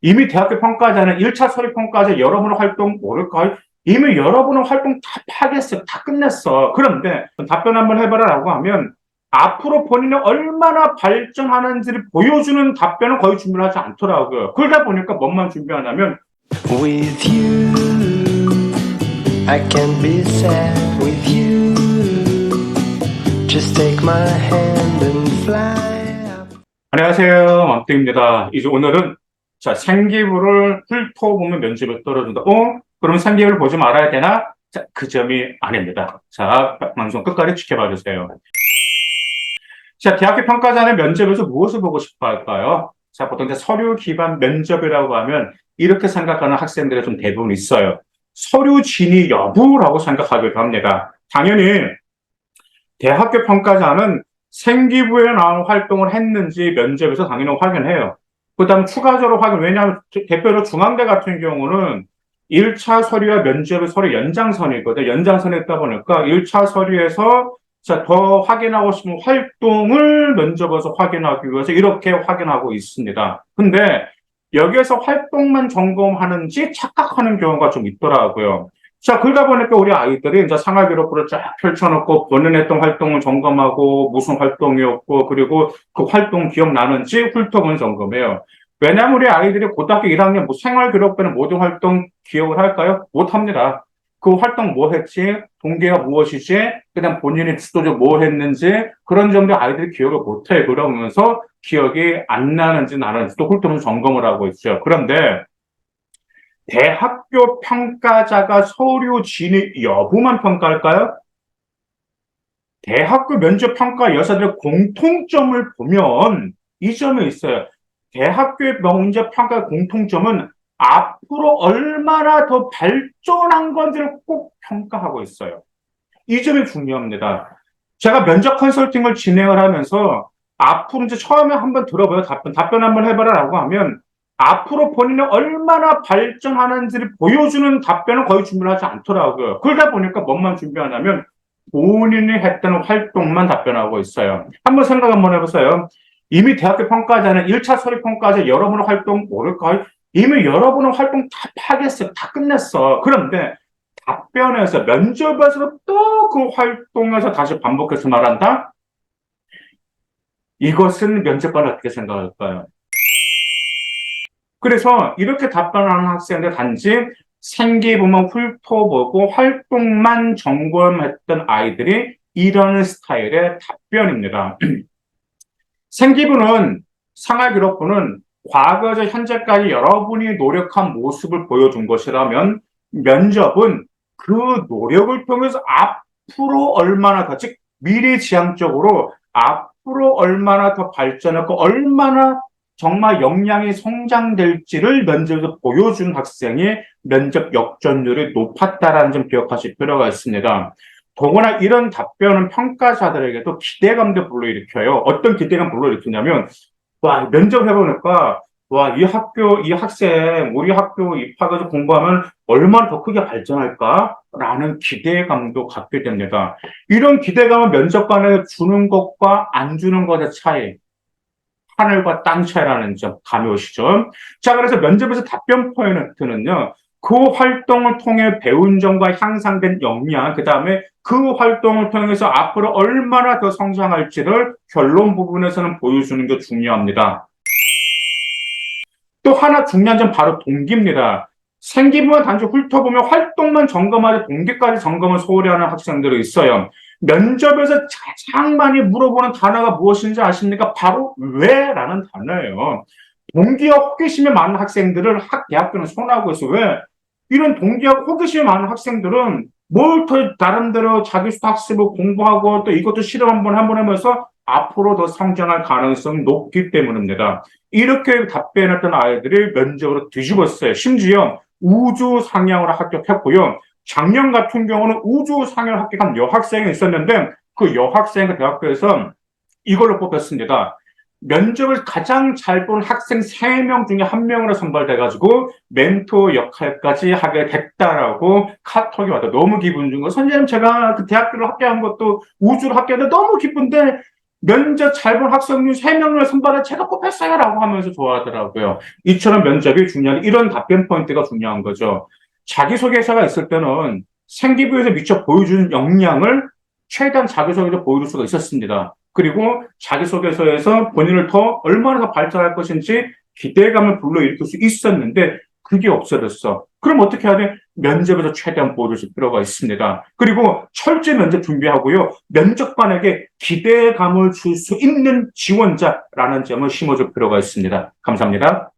이미 대학교 평가자는 1차 서류 평가자 여러분의 활동 모를까요? 이미 여러분의 활동 다 파악했어요. 다 끝냈어. 그런데 답변 한번 해봐라 라고 하면 앞으로 본인이 얼마나 발전하는지를 보여주는 답변은 거의 준비를 하지 않더라고요. 그러다 보니까 뭐만 준비하냐면 With you, I can be sad with you. Just take my hand and fly. 안녕하세요. 왕땡입니다. 이제 오늘은 자 생기부를 훑어보면 면접에 떨어진다. 어? 그러면 생기부를 보지 말아야 되나? 자, 그 점이 아닙니다. 자, 방송 끝까지 지켜봐 주세요. 자, 대학교 평가자는 면접에서 무엇을 보고 싶어 할까요? 자, 보통 이제 서류 기반 면접이라고 하면 이렇게 생각하는 학생들이 좀 대부분 있어요. 서류 진위 여부라고 생각하기도 합니다. 당연히 대학교 평가자는 생기부에 나온 활동을 했는지 면접에서 당연히 확인해요. 그 다음 추가적으로 확인, 왜냐하면 대표로 중앙대 같은 경우는 1차 서류와 면접의 서류 연장선이거든요. 연장선에 있다 보니까 1차 서류에서 자, 더 확인하고 싶은 활동을 면접에서 확인하기 위해서 이렇게 확인하고 있습니다. 근데 여기에서 활동만 점검하는지 착각하는 경우가 좀 있더라고요. 자, 그러다 보니까 우리 아이들이 이제 생활 기록부를 쫙 펼쳐놓고 본인 했던 활동을 점검하고 무슨 활동이었고 그리고 그 활동 기억나는지 훑어본 점검해요. 왜냐하면 우리 아이들이 고등학교 1학년 뭐 생활 기록부는 모든 활동 기억을 할까요? 못합니다. 그 활동 뭐 했지? 동기가 무엇이지? 그다음 본인이 주도적으로 뭐 했는지 그런 점도 아이들이 기억을 못해 그러면서 기억이 안 나는지 나는지 또 훑어보면 점검을 하고 있죠. 그런데 대학교 평가자가 서류 진위 여부만 평가할까요? 대학교 면접 평가 여사들의 공통점을 보면 이 점이 있어요. 대학교 면접 평가 공통점은 앞으로 얼마나 더 발전한 건지를 꼭 평가하고 있어요. 이 점이 중요합니다. 제가 면접 컨설팅을 진행을 하면서 앞으로 이제 처음에 한번 들어봐요. 답변, 답변 한번 해봐라라고 하면 앞으로 본인이 얼마나 발전하는지를 보여주는 답변을 거의 준비를 하지 않더라고요. 그러다 보니까 뭐만 준비하냐면 본인이 했던 활동만 답변하고 있어요. 한번 생각 한번 해보세요. 이미 대학교 평가자는 1차 서류 평가자 여러분의 활동 모를까요? 이미 여러분의 활동 다 파악했어요. 다 끝냈어. 그런데 답변에서 면접에서 또 그 활동에서 다시 반복해서 말한다? 이것은 면접관 어떻게 생각할까요? 그래서 이렇게 답변하는 학생들 단지 생기부만 훑어보고 활동만 점검했던 아이들이 이런 스타일의 답변입니다. 생기부는 상하기록부는 과거에서 현재까지 여러분이 노력한 모습을 보여준 것이라면 면접은 그 노력을 통해서 앞으로 얼마나 더, 즉 미래지향적으로 앞으로 얼마나 더 발전하고 얼마나 정말 역량이 성장될지를 면접에서 보여준 학생이 면접 역전율이 높았다라는 점 기억하실 필요가 있습니다. 더구나 이런 답변은 평가자들에게도 기대감도 불러일으켜요. 어떤 기대감 불러일으키냐면, 와, 면접 해보니까, 와, 이 학교, 이 학생, 우리 학교 입학해서 공부하면 얼마나 더 크게 발전할까라는 기대감도 갖게 됩니다. 이런 기대감은 면접관에 주는 것과 안 주는 것의 차이. 하늘과 땅 차이라는 점 감이 오시죠? 자, 그래서 면접에서 답변 포인트는요, 그 활동을 통해 배운 점과 향상된 역량, 그 다음에 그 활동을 통해서 앞으로 얼마나 더 성장할지를 결론 부분에서는 보여주는 게 중요합니다. 또 하나 중요한 점 바로 동기입니다. 생기부만 단지 훑어보면 활동만 점검하지 동기까지 점검을 소홀히 하는 학생들이 있어요. 면접에서 가장 많이 물어보는 단어가 무엇인지 아십니까? 바로 왜? 라는 단어예요. 동기와 호기심이 많은 학생들을 학, 대학교는 손하고 있어. 왜? 이런 동기와 호기심이 많은 학생들은 뭘 더 나름대로 자기 학습을 공부하고 또 이것도 실험 한번 한번 하면서 앞으로 더 성장할 가능성이 높기 때문입니다. 이렇게 답변했던 아이들이 면접으로 뒤집었어요. 심지어 우주 상향으로 합격했고요. 작년 같은 경우는 우주 상향 합격한 여학생이 있었는데 그 여학생이 대학교에서 이걸로 뽑혔습니다. 면접을 가장 잘 본 학생 3명 중에 한 명으로 선발돼가지고 멘토 역할까지 하게 됐다라고 카톡이 왔다. 너무 기분 좋은 거. 선생님, 제가 그 대학교를 합격한 것도 우주로 합격했는데 너무 기쁜데 면접 잘 본 학생 중 3명을 선발해 제가 뽑혔어요 라고 하면서 좋아하더라고요. 이처럼 면접이 중요한 이런 답변 포인트가 중요한 거죠. 자기소개서가 있을 때는 생기부에서 미처 보여주는 역량을 최대한 자기소개서 보여줄 수가 있었습니다. 그리고 자기소개서에서 본인을 더 얼마나 더 발전할 것인지 기대감을 불러일으킬 수 있었는데 그게 없어졌어. 그럼 어떻게 해야 돼? 면접에서 최대한 보여줄 필요가 있습니다. 그리고 철저히 면접 준비하고요. 면접관에게 기대감을 줄 수 있는 지원자라는 점을 심어줄 필요가 있습니다. 감사합니다.